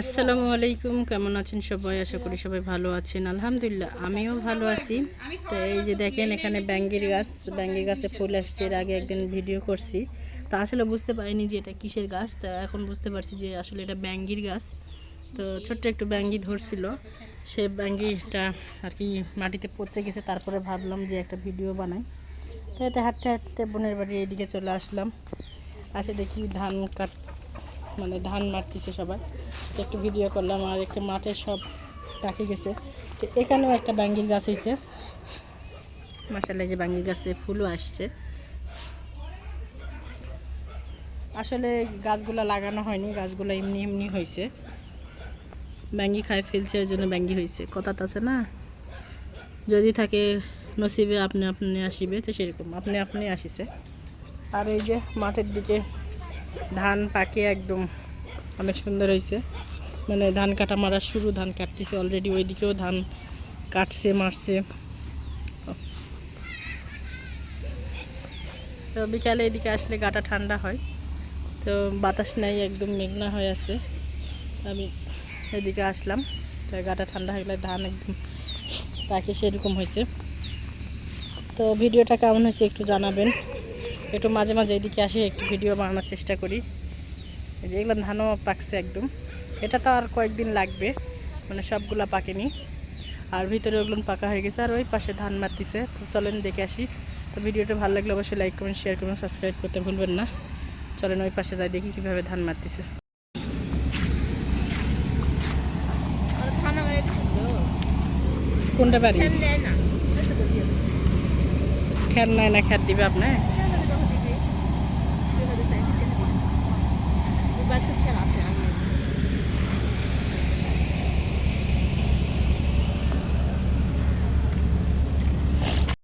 আসসালামু আলাইকুম কেমন আছেন সবাই? আশা করি সবাই ভালো আছেন। আলহামদুলিল্লাহ আমিও ভালো আছি। তো এই যে দেখেন এখানে ব্যাঙ্গের গাছ ব্যাঙ্গের গাছে ফুল আসছে এর আগে একদিন ভিডিও করছি। তা আসলে বুঝতে পারিনি যে এটা কিসের গাছ তা এখন বুঝতে পারছি যে আসলে এটা ব্যাঙ্গির গাছ। তো ছোট্ট একটু ব্যাঙ্গি ধরছিল। সে ব্যাঙ্গিটা আর কি মাটিতে পচে গেছে তারপরে ভাবলাম যে একটা ভিডিও বানাই। তো এতে হাঁটতে হাঁটতে বোনের বাড়ি এইদিকে চলে আসলাম। আসে দেখি ধান কাট মানে ধান মারতেছে সবাই। একটু ভিডিও করলাম আর একটা মাঠে সব পাখি গেছে। তো এখানেও একটা ব্যাঙ্গির গাছ হয়েছে। মাসাল্লাহ যে ব্যাঙ্গির গাছে ফুলও আসছে। আসলে গাছগুলো লাগানো হয়নি, গাছগুলো এমনি এমনি হয়েছে। ব্যাঙ্গি খায় ফেলছে, ওই জন্য ব্যাঙ্গি হয়েছে। কথা তো আছে না? যদি থাকে, নসিবে আপনি আপনি আসিবে, তো সেরকম। আপনি আপনি আসিছে। আর এই যে মাঠের দিকে ধান পাকে একদম অনেক সুন্দর হয়েছে। মানে ধান কাটা মারা শুরু, ধান কাটতেছে অলরেডি ওইদিকেও ধান কাটছে, মারছে। তো বিকালে এদিকে আসলে গাটা ঠান্ডা হয়। তো বাতাস নাই, একদম মেঘনা হয়ে আছে। আমি এদিকে আসলাম। তো গাটা ঠান্ডা হয়ে গেলে ধান একদম পাকে সেরকম হয়েছে। তো ভিডিওটা কেমন হয়েছে একটু জানাবেন। একটু মাঝে মাঝে এদিকে আসি, একটু ভিডিও বানানোর চেষ্টা করি। এই যে এগুলো ধানও পাকছে একদম। এটা তো আর কয়েকদিন লাগবে মানে সবগুলা পাকেনি। আর ভিতরে ওগুলো পাকা হয়ে গেছে, আর ওই পাশে ধান মারতিছে। তো চলেন দেখে আসি। তো ভিডিওটা ভালো লাগলে অবশ্যই লাইক করুন শেয়ার করুন সাবস্ক্রাইব করতে ভুলবেন না। চলেন ওই পাশে যাই, দেখি কীভাবে ধান মারতিছে। কোনটা বাড়ি? খ্যার নাই না খ্যার দিবে আপনার